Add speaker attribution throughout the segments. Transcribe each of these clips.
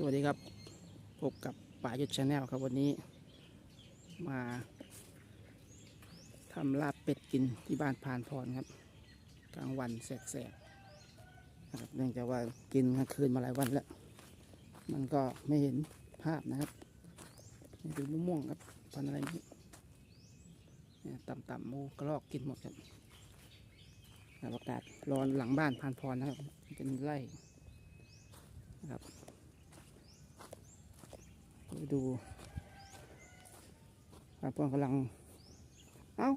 Speaker 1: สวัสดีครับ พบกับป่ายุทธชาแนลครับวันนี้ มาทำลาบเป็ดกินที่บ้านพานพรครับ กลางวันแสกๆนะครับเนื่องจากว่ากินกลางคืนมาหลายวันแล้ว มันก็ไม่เห็นภาพนะครับนี่เป็นมะม่วงครับพันอะไรนี่เนี่ยต่ำๆมูกระรอกกินหมดครับแล้วอากาศร้อนหลังบ้านพานพรนะครับเป็นไร่นะครับ ไปดูพานพรกำลัง เอ้า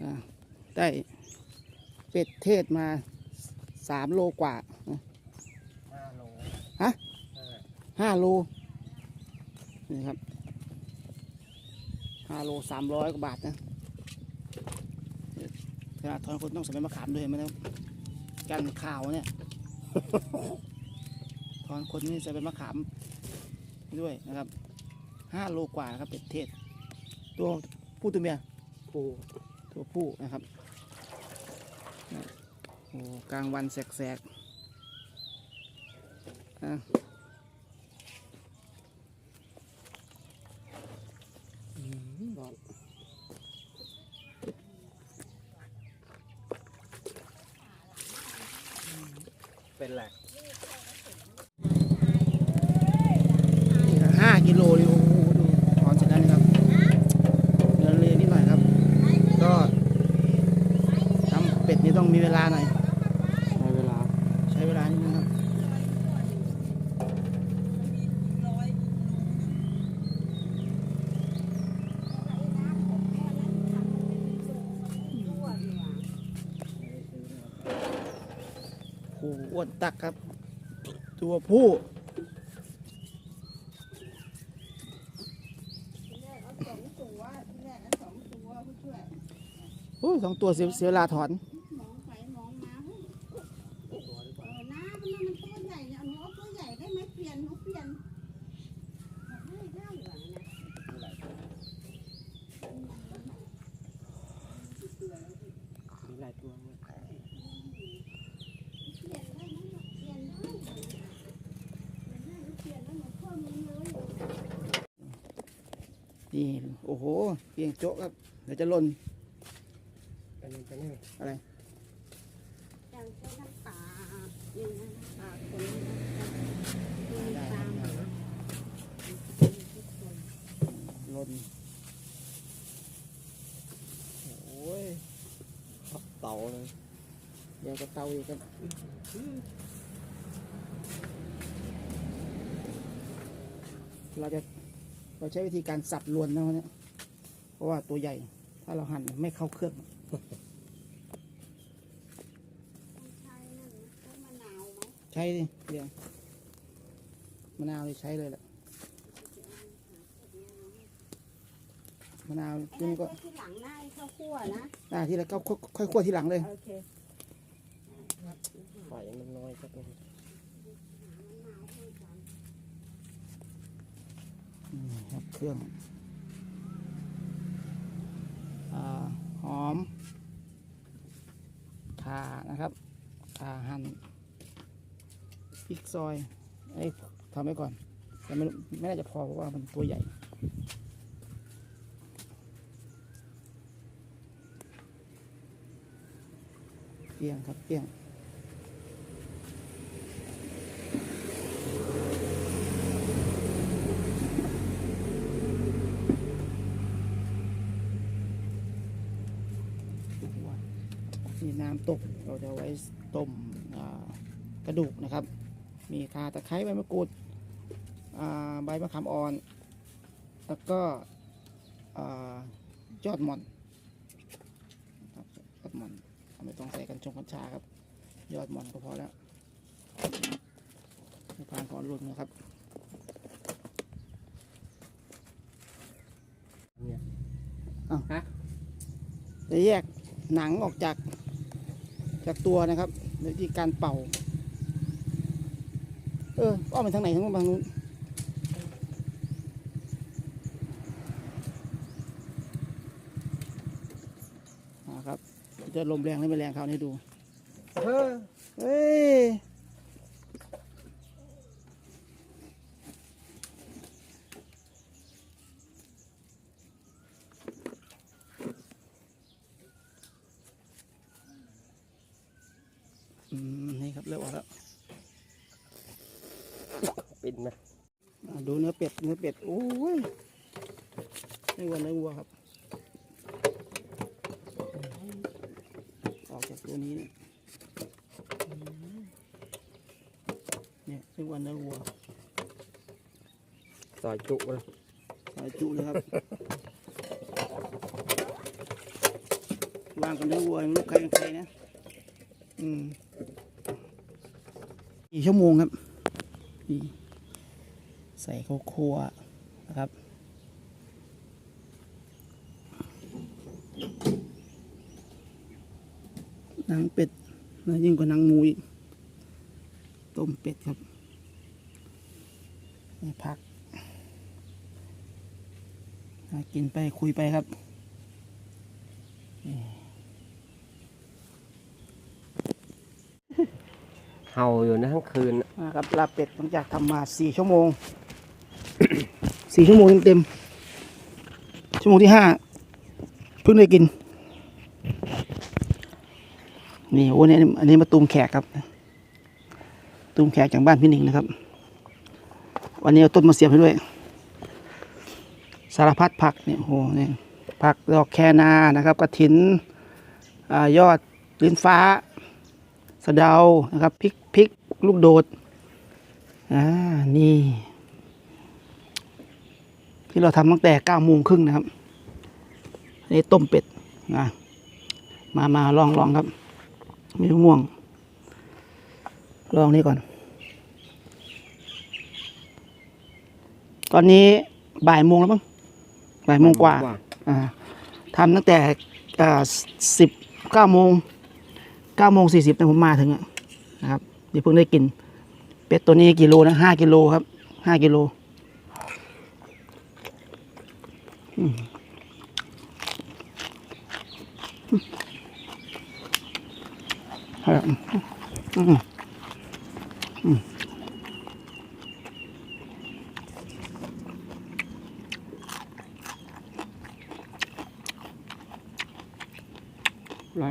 Speaker 1: อะได้เป็ดเทศมาสามโลกว่า
Speaker 2: ห้าโล
Speaker 1: ฮะ
Speaker 2: ห้า
Speaker 1: ห้าโล นี่ครับห้าโลสามร้อยกว่าบาทนะขนาดทอนคนต้องใส่ใบมะขามด้วยเห็นไหมนะครับกันข่าวเนี่ย ทอนคนนี่ใส่ใบมะขามด้วยนะครับห้าโลกว่านะครับเป็ดเทศ ตัวผู้ตัวเมีย
Speaker 2: ปู
Speaker 1: ตัวผู้นะครับนะโอ้กลางวันแสกๆอะ
Speaker 2: บอก เป็นแหละ
Speaker 1: ห้ากิโลเลยโอ้โหดูถอนเสร็จแล้วนะครับเดินเลยนิดหน่อยครับ ก็ทำเป็ดนี่ต้องมีเวลาหน่อย
Speaker 2: ใช้เวลา
Speaker 1: ใช้เวลานิดนึงครับ โอ้โหอ้ วนตักครับ ตัวผู้โอ้ยสองตัวเสียเสียเวลาถอน
Speaker 3: มองไปมองมาเฮ้ยเออน้ามันมันตัวใหญ่เนี่ยหนูเอาตัวใหญ่ได้ไหมเปลี่ยนหนูเปลี่ยนบอกได้ได้เหรอนะ
Speaker 2: มีหลายตัวไหม
Speaker 3: เปลี่ยนได้ไหมบอกเปลี่ยนได้เหรอนะเปลี่ยนได้หนูเปลี่ยนแล้วหนูเพิ่มเงินเลย
Speaker 1: นี่ โอ้โห เพียงโจ๊กครับเดี๋ยวจะหล่น
Speaker 2: อันนี้เป็นนี่
Speaker 1: อะไร
Speaker 3: อย่างเช่นน้ำปลานี่นะปลาคนนี้นะ
Speaker 1: ได้
Speaker 3: ตาม
Speaker 1: ได้
Speaker 3: มา
Speaker 1: หล่นโอ้ย
Speaker 2: เต่าเลย
Speaker 1: เดี๋ยวจะเตาอีกครับเราจะเราใช้วิธีการสับลวนนะวันนี้เพ ราะว่าตัวใหญ่ ถ้าเราหั่นไม่เข้าเครื่อง
Speaker 3: ต้องใช้นั่นนะต้องมะนาวไหม
Speaker 1: ใช้ดิเดี๋ยวมะนาวนี่ใช้เลยแหละมะนาว
Speaker 3: ไอ้
Speaker 1: นี่
Speaker 3: นั่น
Speaker 1: ก็
Speaker 3: ก็ที่หลังหน้าไอ้ข้าวคั่วนะ
Speaker 1: อ่าที่แล้วก็ค่อยๆคั่วทีหลังเลย
Speaker 3: โอเค
Speaker 2: ไฟมันน้อยสักนิด
Speaker 1: อืมครับเครื่องอาหอ มข่านะครับข่าหั่นพริกซอยไอ้ทำไว้ก่อน แต่ไม่รู้ไม่น่าจะพอเพราะว่ามันตัวใหญ่เปรี้ยงครับเปี้ยง นี่น้ำตกเราจะไว้ต้มอ่าก ระดูกนะครับ มีข่าตะไคร้ใบมะกรูดอ่าใบมะขามอ่อน แล้วก็อ่ายอดหม่อนครับยอดหม่อนไม่ต้องใส่กันชงกัญชาครับ ยอดหม่อนก็พอแล้วให้ผ่านก่อนรุ่นนะครับ
Speaker 2: เนี่ย
Speaker 1: จะแยกหนังออกจากจากตัวนะครับโดยที่การเป่า เอออ้อมไปทางไหนทางนู้นทางนู้นอ่าครับจะลมแรงหรือไม่แรงคราวนี้ดู
Speaker 2: เออ
Speaker 1: เฮ้ย อืม นี่ครับเริ่มออกแล้ว
Speaker 2: ปิดไหม
Speaker 1: อ่าดูเนื้อเป็ด เนื้อเป็ด โอ้ยเนื้อวัวเนื้อวัวครับ ออกจากตัว นี้เนี่ยอืมเนี่ยเนื้อวัวเนื้อวัว
Speaker 2: ซอยจุเลย
Speaker 1: สายจุเลยครับ วางกับเนื้อวัวลูกใครเป็นใครนะ อืมกี่ชั่วโมงครับนี่ใส่ข้าวคั่วนะครับ หนังเป็ด นะยิ่งกว่าหนังหมูอีกต้มเป็ดครับนี่ผักอะกินไปคุยไปครับ
Speaker 2: เห่าอยู่นะทั้งคืนน่ะ
Speaker 1: นะครับลาบเป็ดหลังจากทำมาสี่ชั่วโมงสี่ชั่วโมงเต็มๆชั่วโมงที่ห้าเพิ่งได้กิน นี่โอ้เนี่ยอันนี้มาตูมแขกครับ ตูมแขกจากบ้านพี่หนิงนะครับ วันนี้เอาต้นมาเสียบให้ด้วย สารพัดผักเนี่ยโอ้โหเนี่ยผักดอกแคนานะครับกระถินอยอดลิ้นฟ้า สะเดานะครับพริกพริกลูกโดดอ่านี่ ที่เราทำตั้งแต่เก้าโมงครึ่งนะครับนนี้ต้มเป็ดนะมามาลองลองครับ ไม่ต้องง่วง ลองนี่ก่อน ตอนนี้บ่ายโมงแล้วมั้งบ่ายโมงกว่าอ่าทำตั้งแต่อ่าสิบเก้าโมงเก้าโมงสี่สิบนะผมมาถึงอะนะครับเดี๋ยวเพิ่งได้กิน เป็ดตัวนี้กิโลนะห้ากิโลครับห้ากิโลอืมครับอืมอืม ไร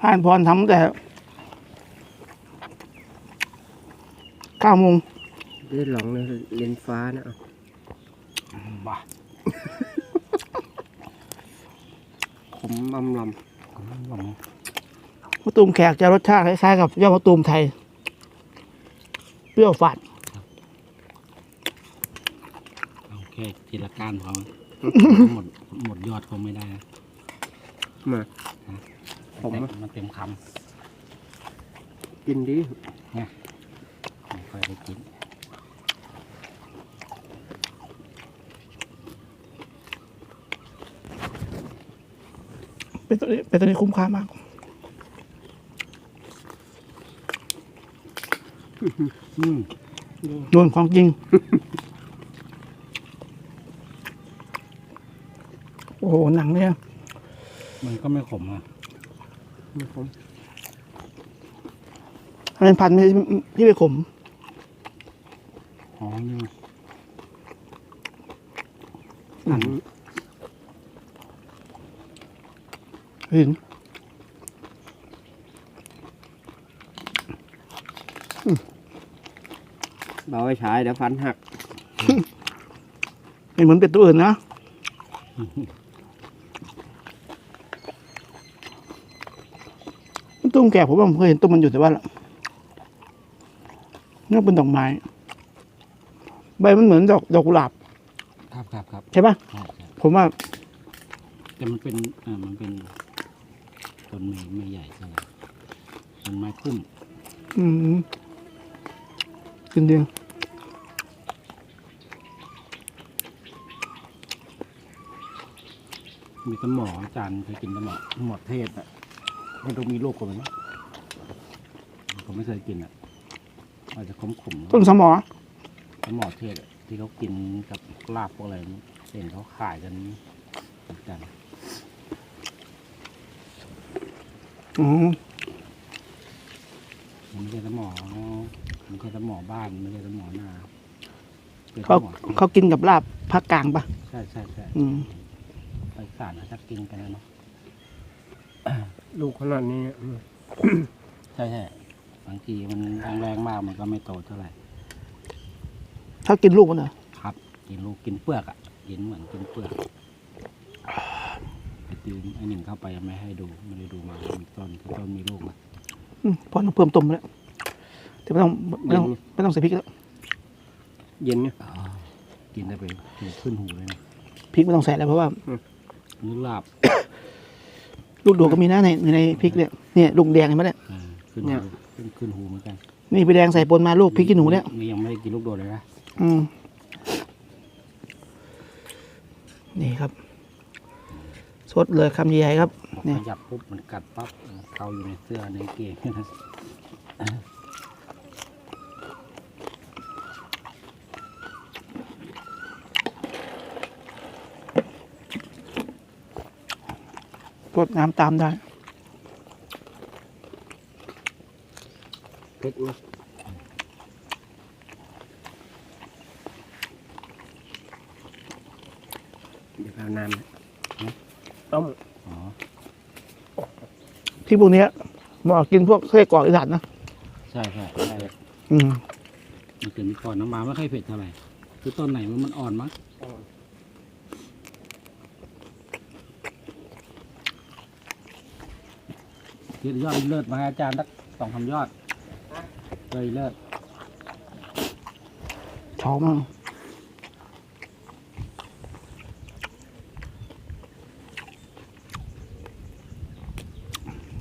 Speaker 1: ผ่านพรทำแต่เก้าโมง
Speaker 2: ได้หลังเลยเลนฟ้านะเอา
Speaker 1: บ้า
Speaker 2: ขมอำลำ
Speaker 1: มะตูมแขกจะรสชาติคล้ายๆกับยอดมะตูมไทย เปรี้ยวฝาด
Speaker 4: เอาแค่ทีละก้านพอหมดหมดยอดคงไม่ได้นะำ
Speaker 2: มา ผม
Speaker 4: แต่
Speaker 2: อะ
Speaker 4: มันเต็มค
Speaker 2: กินดีำ
Speaker 4: ไม่ค่อยได้กิน
Speaker 1: เป็นตัวนี้เป็นตัวนี้คุ้มค่ามาก
Speaker 4: อืม
Speaker 1: โดนของจริง โอ้โหหนังเนี่ย
Speaker 4: มันก็ไม่ขมอะ
Speaker 2: ไม่ขม
Speaker 1: มันเป็นพันธุ์ที่ที่ไปขม
Speaker 4: หอมอยู่
Speaker 2: อัน
Speaker 1: ถึง
Speaker 2: เบาไว้ใช้เดี๋ยวฟันหัก
Speaker 1: ไม่เหมือนเป็ดตัวอื่นนะ ตุ้มแก่ผมว่าผมเคยเห็นตุ้มมันอยู่แต่ว่านี่เป็นดอกไม้ ใบมันเหมือนดอกดอกกุหลาบ
Speaker 4: ครับครับครับ
Speaker 1: ใช่ปะ
Speaker 4: ใช่ใช่
Speaker 1: ผมว่า
Speaker 4: แต่มันเป็นอ่ามันเป็นต้นไม้ไม่ใหญ่เท่าไหร่ต้นไม้คุ้ม
Speaker 1: อืมจริงจ
Speaker 4: มีสมออจานเคยกินสมอหมดเทศอะมันต้องมีโรคกว่ามันผมไม่เคยกินอะอาจจะขมขม
Speaker 1: ต้นสมอ
Speaker 4: สมอเทศอะที่เขากินกับลาบพวกอะไรนี่เห็นเขาขายกันเหมือนกัน
Speaker 1: อืมมไม่ใช่
Speaker 4: สมอมันไม่ใช่สมอบ้านไม่ใช่สมอนาป็น
Speaker 1: เขาเขากินกับลาบผักกลางปะ
Speaker 4: ใช่ใช่ใช่
Speaker 1: อืม
Speaker 4: ไปสารเขาจะกินกันนะเนาะ
Speaker 2: ลูกขนาดนี้อืม
Speaker 4: ใช่ใช่บางทีมันแรงๆมากมันก็ไม่โตเท่าไหร่
Speaker 1: ถ้ากินลูกมันเหรอ
Speaker 4: ครับ กินลูกกินเปลือกอะกินเหมือนกินเปลือกไอ้ตีนไอ้หนึ่งเข้าไปไม่ให้ดูไม่ได้ดูมาว่ามีต้นที่ต้นมีลูกนะ
Speaker 1: อืมพอต้องเพิ่มต้มแล้วแต่ไม่ต้องไม่ต้องไม่ต้องใส่พริกแล้ว
Speaker 2: เย็นเนี่ย
Speaker 4: กินได้ไปถึงขึ้นหูเลยนะ
Speaker 1: พริกไม่ต้องใส่แล้วเพราะว่า
Speaker 4: นึกลาบ
Speaker 1: ลูกโดดก็มีนะในในพริกเนี่ยเนี่ยลูกแดงเห็นไหมเนี่ย
Speaker 4: อ่าขึ้นหูขึ้นขึ้นหูเหมือนกัน
Speaker 1: นี่ไปแดงใส่ปนมาลูกพริกขี้หนูเนี่ย
Speaker 4: นี่ยังไม่ได้กินลูกโดดเลยนะ
Speaker 1: อืม นี่ครับ สดเลยคำใหญ่ๆครับ
Speaker 4: พอ
Speaker 1: นี่
Speaker 4: ขยับปุ๊บมันกัดปั๊บมันเข้าอยู่ในเสื้อในเกง
Speaker 1: กดน้ำตามได้
Speaker 2: เผ็ดไหมเดี๋ยวเอาน้ำนะต้ม
Speaker 4: อ๋อ
Speaker 1: พริกพวกเนี้ยเหมาะกินพวกไส้กรอกอีสานนะ
Speaker 4: ใช่ใช่ใช่
Speaker 1: อืม
Speaker 4: มันเกิดมีก่อนน้ำมาไม่ค่อยเผ็ดเท่าไหร่คือต้นไหนมันมันอ่อนมั้ง ยอดเลิศมาให้อาจารย์สักสองสามยอดเลยเลิศ
Speaker 1: ชอบมาก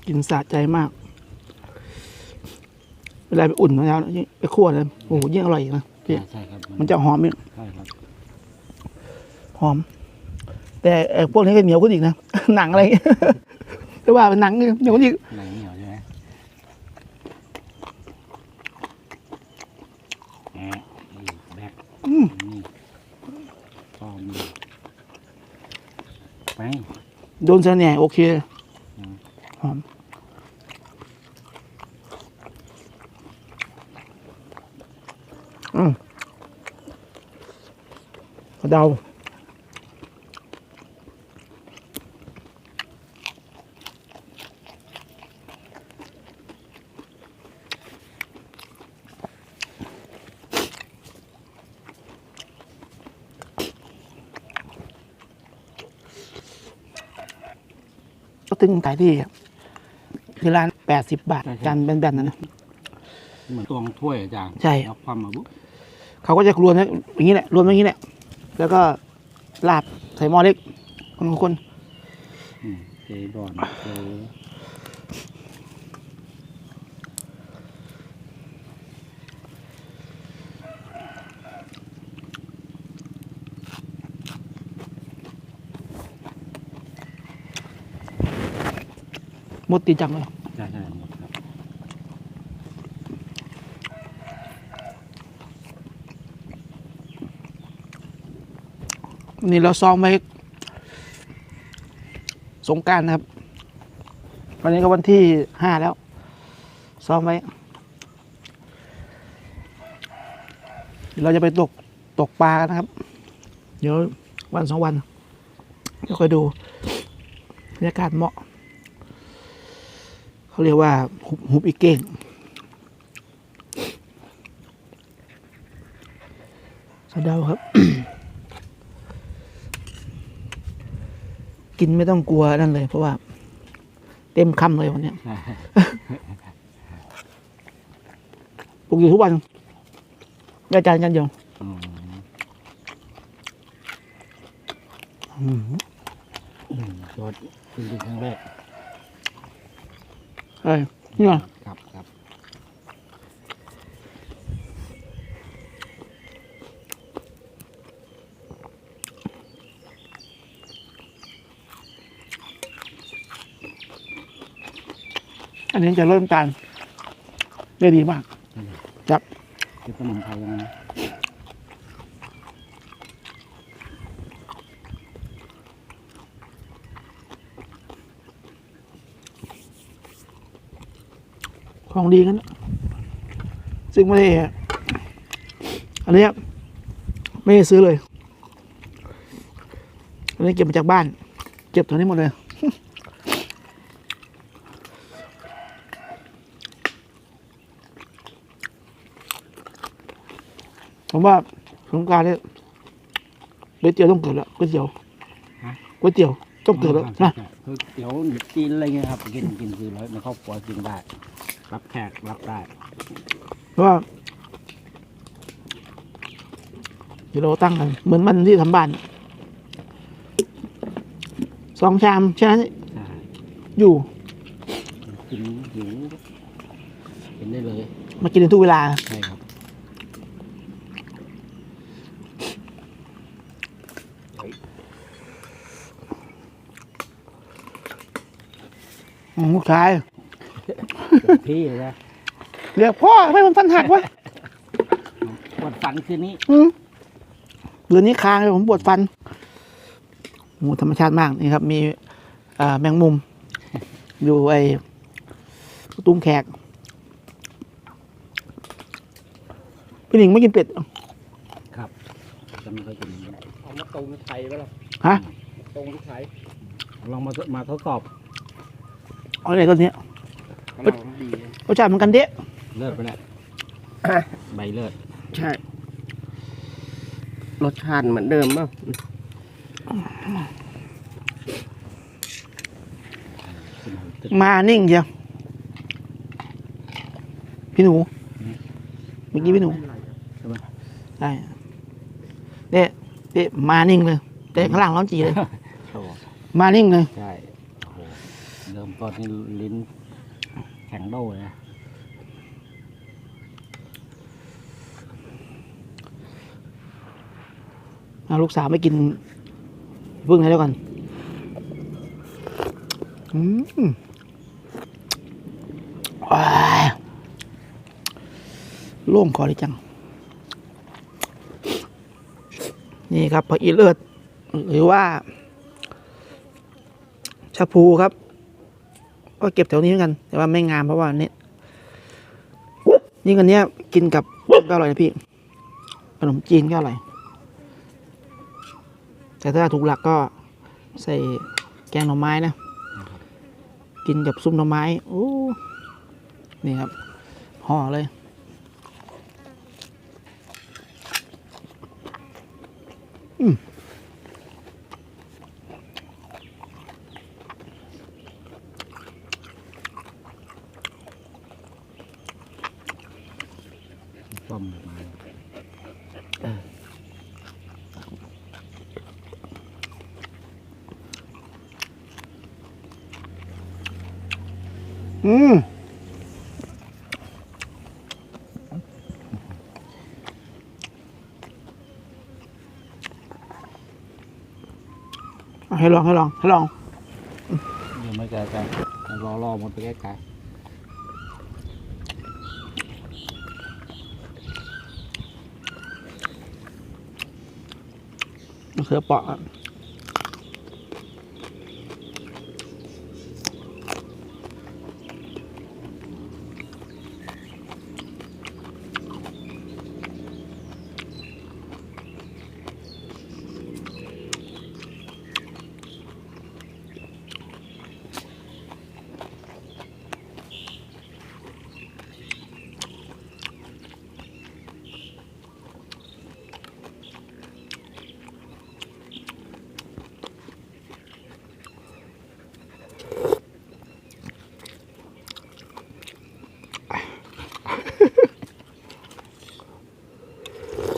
Speaker 1: กินสะใจมาก เวลาไปอุ่นมะนาวยิ่งไปคั่วเลยโอ้โหยิ่งอร่อยอีกนะพี่
Speaker 4: ใช่ใช่ครับ
Speaker 1: มันจะหอมอีก
Speaker 4: ใช่ครับ
Speaker 1: หอม แต่ไอ้พวกนี้ก็เหนียวขึ้นอีกนะ หนังอะไรแต่ว่าเป็นหนังเหนียวขึ้นอีก
Speaker 4: หนังเหนียวใช่ไหมแอะนี่แบก
Speaker 1: อืม
Speaker 4: นี่พอมีไป
Speaker 1: โดนเสน่ห์โอเคหอมอืมเดา ก็ตึงขายที่คือร้านแปดสิบบาทจานแบนๆนะนะ
Speaker 4: เหมือนตวงถ้วยอาจารย์
Speaker 1: ใช่
Speaker 4: แล้วความมาบุ๊บ
Speaker 1: เขาก็จะรวนนะอย่างนี้แหละรวนไว้อย่างนี้แหละ แล้วก็ลาบใส่หม้อเล็กคนละคน
Speaker 4: อืมเจบอนเจ
Speaker 1: มดตีจังเลย
Speaker 4: ใช่ใช่หมดครับ
Speaker 1: นี่เราซ้อมไว้สงการนะครับ วันนี้ก็วันที่ห้าแล้ว ซ้อมไว้ เราจะไปตกตกปลากันนะครับ เดี๋ยววันสองวันเดี๋ยวค่อยดูบรรยากาศเหมาะ เขาเรียกว่าหุบหุบอีกเก่งสะเดาครับ กินไม่ต้องกลัวนั่นเลย เพราะว่า เต็มคำเลยวันเนี้ย
Speaker 4: ใช่
Speaker 1: ปลูกอยู่ทุกวันได้จานกันเดียว
Speaker 4: อืม
Speaker 1: อืม
Speaker 4: อืมยอดคือครั้งแรก
Speaker 1: เอ้ยนี่ไง
Speaker 4: ครับครับ
Speaker 1: อันนี้จะเริ่มำตาลได้ดีมาก ครับ
Speaker 4: เป็นสมุนไพรยังไงนะ
Speaker 1: ของดีกันนะซึ่งไม่ได้อันเนี้ยไม่ได้ซื้อเลย อันนี้เก็บมาจากบ้าน เก็บตัวนี้หมดเลย ผมว่าสงกรารเนี่ยก๋วยเตี๋ยวต้องเกิดแล้วก๋วยเตี๋ยวก๋วยเตี๋ยวต้องเกิดแล้วนะ
Speaker 4: คือเดี๋ยวจีนอะไรเงี้ยครับ กินกินคือร้อยในครอบครัวกินได้ รับแขกรับได้
Speaker 1: เพราะว่าเดี๋ยวเราตั้งกัน เหมือนมันที่ทำบ้านสองชามแค่นั้น
Speaker 4: ใช่
Speaker 1: อยู่
Speaker 4: กินหิวกินได้เลย
Speaker 1: มากินในทุกเวลา
Speaker 4: ใช่ครับ
Speaker 1: อืมลูกชาย
Speaker 4: เต็มที่เลยนะ
Speaker 1: เรียกพ่อทำไมมันฟันหักวะ
Speaker 4: ปวดฟันคืนนี้
Speaker 1: อืมเดือนนี้คางเลยผมปวดฟันโอ้ธรรมชาติมากนี่ครับ มีอ่าแมงมุม อยู่ไอ้ตุ้มแขกพี่หนิงไม่กินเป็ด
Speaker 4: ครับจะไม่ค่อยกิน
Speaker 2: เอามาตรงไทยไปแล้ว
Speaker 1: ฮะ
Speaker 2: ตรงไทย
Speaker 4: ลองมามาทดสอบ
Speaker 1: เอาอะไรตัวเนี้ย
Speaker 2: กำลังดี
Speaker 1: รสชาติเหมือนกันเด๊ะ
Speaker 4: เลิศไปแล้วใบเลิศ
Speaker 2: ใช่ รสชาติเหมือนเดิมป่ะ
Speaker 4: ขึ้นหูตึก
Speaker 1: มานิ่งเชียวพี่หนูเมื่อกี้พี่หนูใช่เนี่ยเนี่ยมานิ่งเลยแต่ข้างล่างร้อนจีเลย
Speaker 4: โอ้
Speaker 1: มานิ่งเลย
Speaker 4: ใช่โอ้โหเริ่มต้นนี่ลิ้นแข็งโดเลยนะ
Speaker 1: เอาลูกสาวไม่กินพึ่งให้แล้วกันอืมโล่งคอเลยจัง นี่ครับผักอีเลิศหรือว่าชะพูครับ ก็เก็บแถวนี้เหมือนกัน แต่ว่าไม่งามเพราะว่าเนี่ยยิ่งอันเนี้ยกินกับก็อร่อยนะพี่ ขนมจีนก็อร่อย แต่ถ้าถูกหลักก็ใส่แกงหน่อไม้นะ กินกับซุปหน่อไม้ โอ้ นี่ครับ ห่อเลยอืม
Speaker 4: ป้อมมา
Speaker 1: อืมเอา ให้ลองให้ลองให้ลอง
Speaker 4: ยังไม่ไกลกันรอรอหมดไปใกล้
Speaker 1: มะเขือเปราะ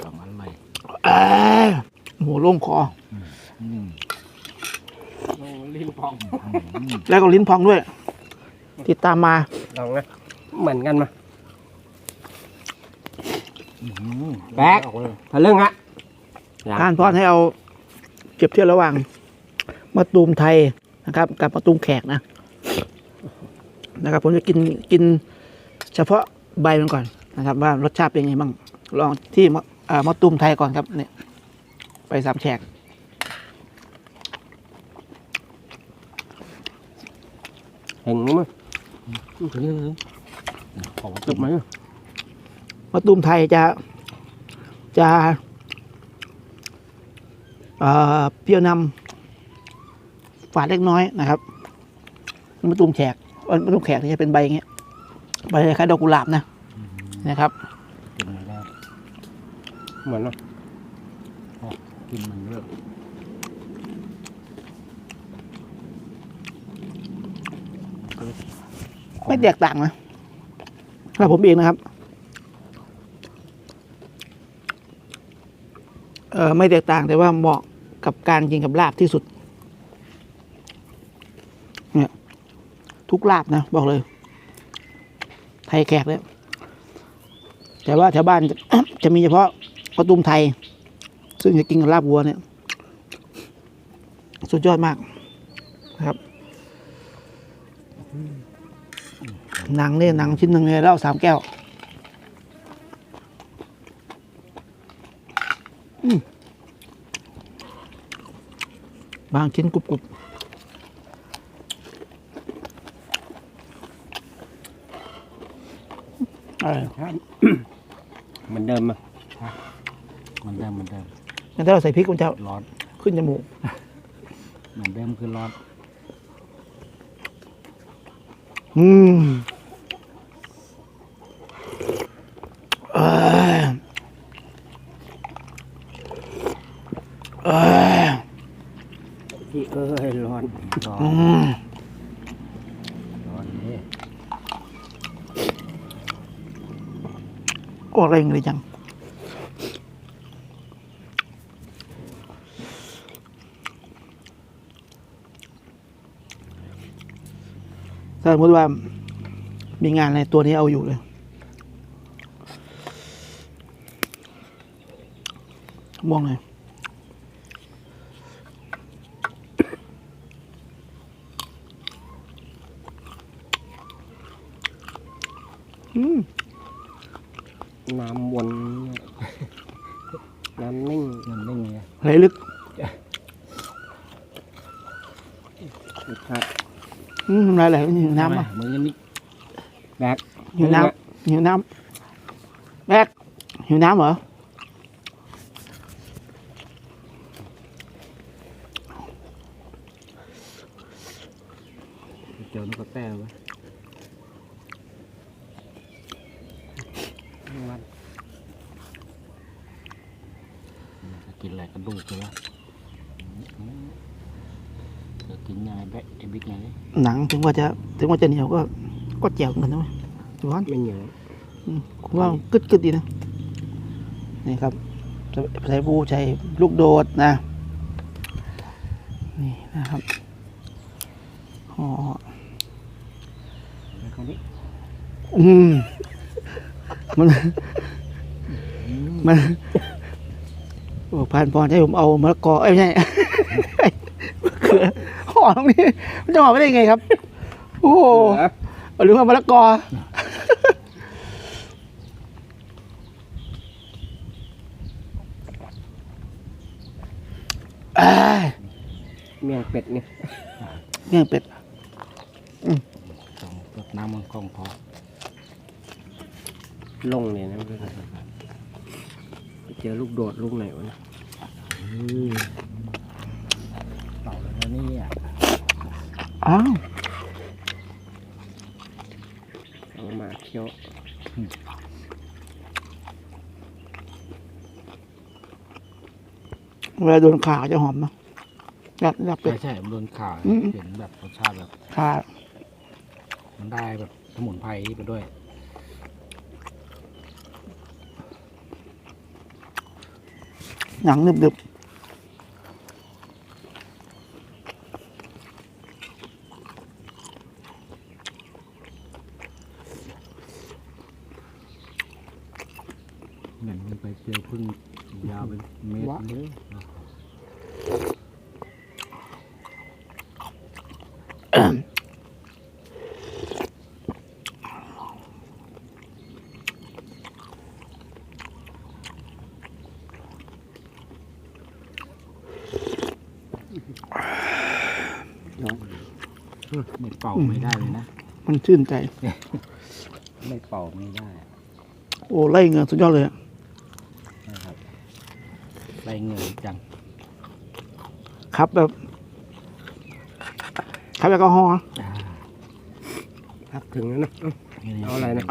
Speaker 4: สองอันใหม่
Speaker 1: เอ้ยโอ้โหโล่งคอ
Speaker 4: อืม
Speaker 2: โอ้ลิ้นพอง
Speaker 4: อืม
Speaker 1: แล้วก็ลิ้นพองด้วย ติดตามมา
Speaker 2: ลองนะเหมือนกันมา
Speaker 4: อืม
Speaker 2: แบ๊ก
Speaker 4: ออเลย
Speaker 2: ทะลึ่งฮะ
Speaker 1: ทานพอดให้เอาเปรียบเทียบระหว่างมะตูมไทยนะครับ กับมะตูมแขกนะ นะครับ ผมจะกินกินเฉพาะ ใบมันก่อนนะครับว่ารสชาติเป็นไงบ้างลองที่มะเอ่อมะตูมไทยก่อนครับเนี่ยไปสามแฉก
Speaker 2: เห็นมั้ย
Speaker 4: ถึงถึงขอ
Speaker 2: จุบไหม
Speaker 1: มมะตูมไทยจะจะเอ่อเปรี้ยวนำฝาดเล็กน้อยนะครับมะตูมแขกเอ่อมะตูมแขกนี่จะเป็นใบอย่างเงี้ย ใบคล้ายๆดอกกุหลาบนะนะครับ
Speaker 4: กินมันแล้ว
Speaker 2: เหมือนเนาะ
Speaker 4: กินมันเริ่ม
Speaker 1: ไม่แตกต่างนะถ้าผมเองนะครับ เออไม่แตกต่างแต่ว่าเหมาะกับการกินกับลาบที่สุด เนี่ย ทุกลาบนะ บอกเลย ไทยแขกเลยแต่ว่าแถวบ้านจะมีเฉพาะกระตุ้มไทย ซึ่งจะกินกับลาบวัวเนี่ย สุดยอดมากนะครับหนังเนี่ยหนังชิ้นหนึ่งเนี่ยเล้าสามแก้วบางชิ้นกรุบกรุบ เออ
Speaker 2: ครับเหมือนเดิมอะ
Speaker 4: เหมันเดิมเหมันเดิม
Speaker 1: งั้นถ้าเราใส่พริกมันจะ
Speaker 4: ร้อน
Speaker 1: ขึ้นจมูก
Speaker 4: เหมือนเดิมคือร้อน
Speaker 1: อืมเอ้ยเอ้ย
Speaker 2: ที่เอ้ยร้อน
Speaker 4: ร้อน
Speaker 1: อืม
Speaker 4: ร้อนนี่
Speaker 1: เร่งเลยจัง ถ้าสมมติว่ามีงานในตัวนี้เอาอยู่เลยมองเลยอืม
Speaker 2: น้ำวนน้ำนิ่ง
Speaker 4: น้ำนิ่งไง
Speaker 1: ไหลลึก
Speaker 2: รสชาติ
Speaker 1: อืมน้ำลายไหลหิวน้ำอะ
Speaker 4: มือนี่
Speaker 2: แบก
Speaker 1: หิวน้ำหิวน้ำแบกหิวน้ำเหรอ
Speaker 4: เจอนกกระแต้วะ
Speaker 2: วัด
Speaker 4: จะกินอะไรกระดูกเลยวะจะกินยังไงแบะไอ้บิ๊กไง
Speaker 1: หนังถึงว่าจะถึงว่าจะเหนียวก็ก็แจ๋วเหมือนกันนะเว้ยร้อน
Speaker 2: ไม่เหนียว
Speaker 1: อืมผมว่ากึดกึดดีนะนี่ครับใช้บูใช้ลูกโดดนะ นี่นะครับอ๋อ
Speaker 2: แล้วคราวนี้
Speaker 1: อืมมันมันโอ้ผ่านพรให้ผมเอามะละกอเอ้ยไม่ใช่มะเขือ ห่อตรงนี้ มันจะห่อไม่ได้ไงครับ โอ้โห
Speaker 2: เหลือ
Speaker 1: หรือว่ามะละกอเอ้ย
Speaker 2: เมี่ยงเป็ดเนี่ย
Speaker 1: เมี่ยงเป็ด
Speaker 4: สองรดน้ำมันกล้องพอ
Speaker 2: ลงเนี่ยนะไปเจอลูกโดดลูกไหนวะเนี่ย
Speaker 4: เป่าเลยนะเนี่ย
Speaker 1: อ้าว
Speaker 2: เอามาเคี้ยว
Speaker 1: เวลาโดนขาจะหอมเนอะแบบแบบเป็
Speaker 4: ใช่
Speaker 1: ด
Speaker 4: ใช่มันโดนขา
Speaker 1: อืม
Speaker 4: เห็นแบบรสชาติแบบ
Speaker 1: ขา
Speaker 4: มันได้แบบสมุนไพรไปด้วย
Speaker 1: หนังหนึบหนึบ
Speaker 4: เหมือนมันไปเจอพึ่งยาวเป็นเมตรเลย ไม่เป่าไม่ได้เลยนะ
Speaker 1: มันชื่นใจ
Speaker 4: ไม่เป่าไม่ได้
Speaker 1: โอ้ไล่เงินสุดยอดเลยอะ
Speaker 4: นะครับไรเงินจัง
Speaker 1: ครับแบบ ครับแอลกอฮอล์อะ
Speaker 2: ครับถึงแล้วนะ เอาอะไรนะ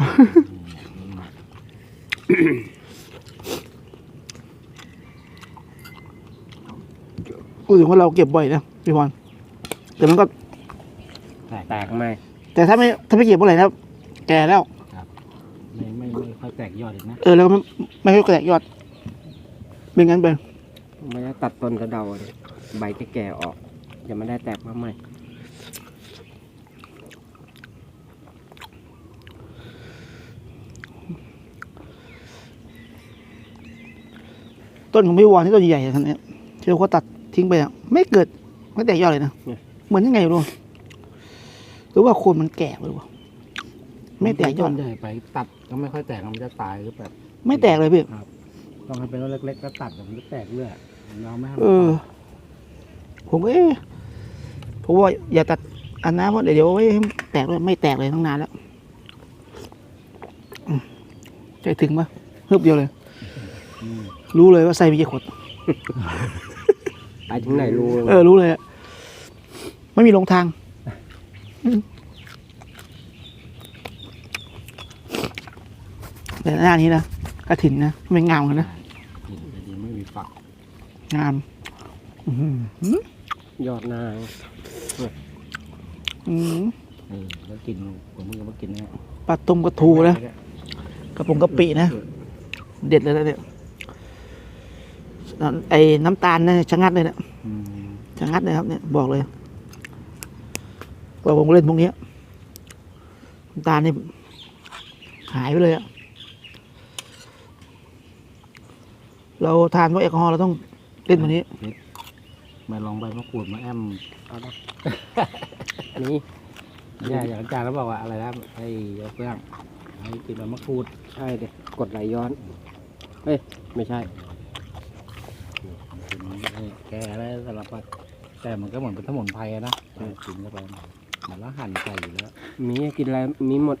Speaker 1: พูดถึงว่าเราเก็บบ่อยนะพี่พรแต่มันก็
Speaker 2: แตกไหม
Speaker 1: แต่ถ้าไม่ถ้าไม่เก็บเมื่อไหร่นะแก่แล้ว
Speaker 4: ไม่ไม่ไม่ค่อยแตกยอดอีกนะ
Speaker 1: เออแล้วก็ไม่ไม่ค่อยแตกยอดเป็นงั้นไป
Speaker 2: ไม่ได้ตัดต้นกระเดาเลยใบแก่ๆออกยังไม่ได้แตกมากไหม
Speaker 1: ต้นของพี่วานที่ต้นใหญ่ๆขนาดนี้ที่เราก็ตัดทิ้งไปอะไม่เกิดไม่แตกยอดเลยนะเหมือนยังไงไม่รู้ห รือว่าโคนมันแก่หรือเปล่าไม่แตกยอด
Speaker 4: ใหญ่ไป ตัดก็ไม่ค่อยแตกมันจะตายหรือแบบ
Speaker 1: ไม่แตกเลยพี่
Speaker 4: ต้องให้เป็นต้นเล็กๆก็ตัดแบบมันจะแตกเรื่อยเราไม่ให้มัน
Speaker 1: เออ ผมก็เอ๊ะเพราะว่าอย่าตัดอันนะเพราะเดี๋ยวไว้ให้แตกเลยไม่แตกเลยตั้งนานแล้วอืมใจถึงปะฮึบเดียวเลย
Speaker 4: อืม
Speaker 1: รู้เลยว่าใส่มีกี่ขวด
Speaker 2: ไปถึงไหนรู้
Speaker 1: เออรู้เลยอะไม่มีลงทางอืม แต่หน้านี้นะกระถินนะไม่งามกันนะ
Speaker 4: กินแต่ดีไม่มีฝัก
Speaker 1: งามอือหือย
Speaker 2: อดนาย
Speaker 1: อืม
Speaker 4: เออแล้วกินผมเพิ่งมากินเนี่ย
Speaker 1: ปลาต้มกระทูนะกระปงกะปินะเด็ดเลยนะเนี่ยไอ้น้ำตาลเนี่ยชะงัดเลยนะ
Speaker 4: อืม
Speaker 1: ชะงัดเลยครับเนี่ยบอกเลย ว่าผมเล่นพวกเนี้ยน้ำตาลนี่หายไปเลยอะเราทานพวกแอลกอฮอล์เราต้องเล่นพวกนี้
Speaker 4: มาลองใบมะกรูดมาแอม
Speaker 2: เอาละนี่
Speaker 4: เนี่ยอย่างอาจารย์เขาบอกว่าอะไรนะไอ้ยกเรื่องไอ้กินใบมะกรูด
Speaker 2: ใช่เด็กกดไหลย้อนเอ้ยไม่ใช่
Speaker 4: กินไอ้แกอะไรสารพัดแต่มันก็เหมือนเป็นสมุนไพรอะนะเออกินเข้าไปเหมือน แล้วหั่นใส่อยู่แล้ว
Speaker 2: มีให้กินอะไร มีหมด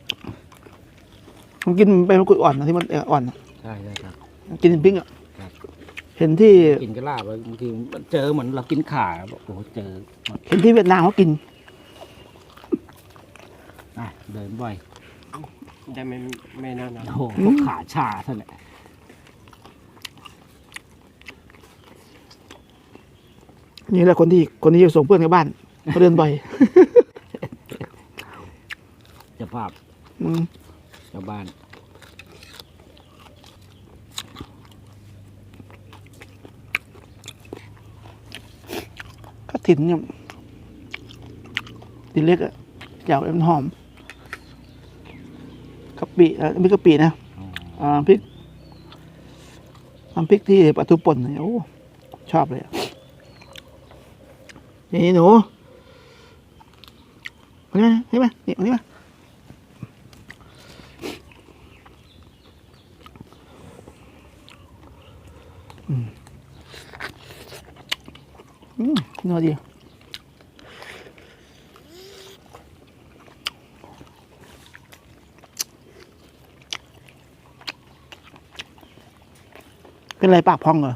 Speaker 1: ผมกินใบมะกรูดอ่อนนะที่มันอ่อนนะ
Speaker 4: ใช่ใช่ครับ
Speaker 1: กินเป็นปิ้งอะ
Speaker 4: ครับ
Speaker 1: เห็นที่
Speaker 4: กินกระลาบบางทีเจอเหมือนเรากินข่าบอกโอ้โหเจอหมด
Speaker 1: เห็นที่เวียดนามเขากิน
Speaker 4: อะเดินบ่อย
Speaker 2: ได้ไม่ไม่น่านะ
Speaker 4: โอ้โหพวกขาชาท่านแหละ
Speaker 1: นี่แหละคนที่คนที่จะส่งเพื่อนกลับบ้านเขาเดินบ่อย
Speaker 4: เจะภาพ
Speaker 1: อืม
Speaker 4: ชาวบ้าน
Speaker 1: กระถินเนี่ยตินเล็กอะเจ้ามันหอมกะปิเอ่อไม่กะปินะ
Speaker 4: อ๋อ
Speaker 1: อ่าพริกน้ำพริกที่ปลาทูป่นเนี่ยโอ้ชอบเลยอะนี่หนูมานี่มานี่มานี่มานี่มา อืมนัวดีเป็นไรปากพองเหรอ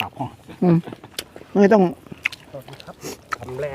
Speaker 4: ปากห้อง
Speaker 1: อืมไม่ต้อง
Speaker 2: คำแร